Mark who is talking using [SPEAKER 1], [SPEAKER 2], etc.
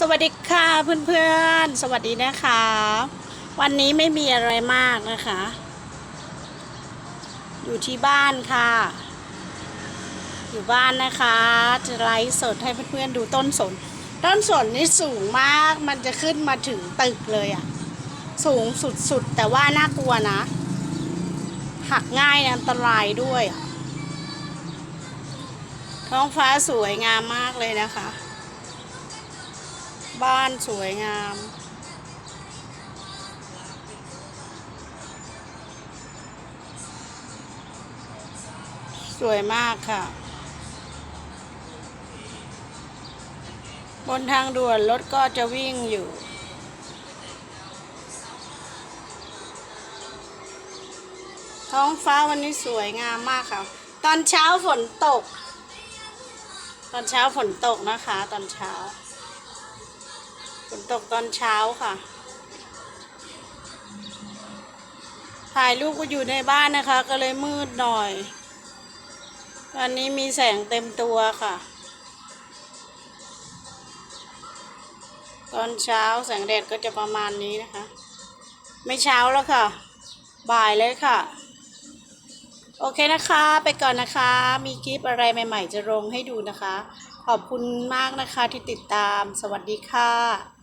[SPEAKER 1] สวัสดีค่ะเพื่อนๆ สวัสดีนะคะ วันนี้ไม่มีอะไรมากนะคะ อยู่ที่บ้านค่ะ อยู่บ้านนะคะ จะไลฟ์สดให้เพื่อนๆดูต้นสน ต้นสนนี่สูงมากมันจะขึ้นมาถึงตึกเลยอะสูงสุดๆ แต่ว่าน่ากลัวนะ หักง่ายอันตรายด้วย ท้องฟ้าสวยงามมากเลยนะคะ บ้านสวยงาม สวยมากค่ะ บนทางด่วนรถก็จะวิ่งอยู่ท้องฟ้าวันนี้สวยงามมากค่ะ ตอนเช้าฝนตก ตอนเช้าฝนตกนะคะ ตอนเช้า ตกตอนเช้าค่ะ ถ่ายรูปก็อยู่ในบ้านนะคะ ก็เลยมืดหน่อย ตอนนี้มีแสงเต็มตัวค่ะ ตอนเช้าแสงแดดก็จะประมาณนี้นะคะ ไม่เช้าแล้วค่ะ บ่ายเลยค่ะ โอเคนะคะ ไปก่อนนะคะ มีคลิปอะไรใหม่ ๆ จะลงให้ดูนะคะขอบคุณมากนะคะที่ติดตาม สวัสดีค่ะ